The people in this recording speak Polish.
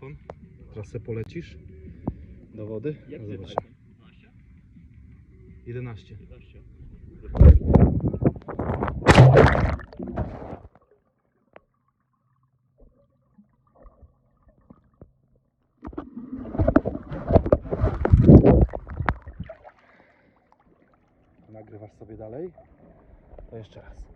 telefon. Teraz se polecisz do wody. Jak No zobacz. 12? 11. 11. Nagrywasz sobie dalej. To jeszcze raz.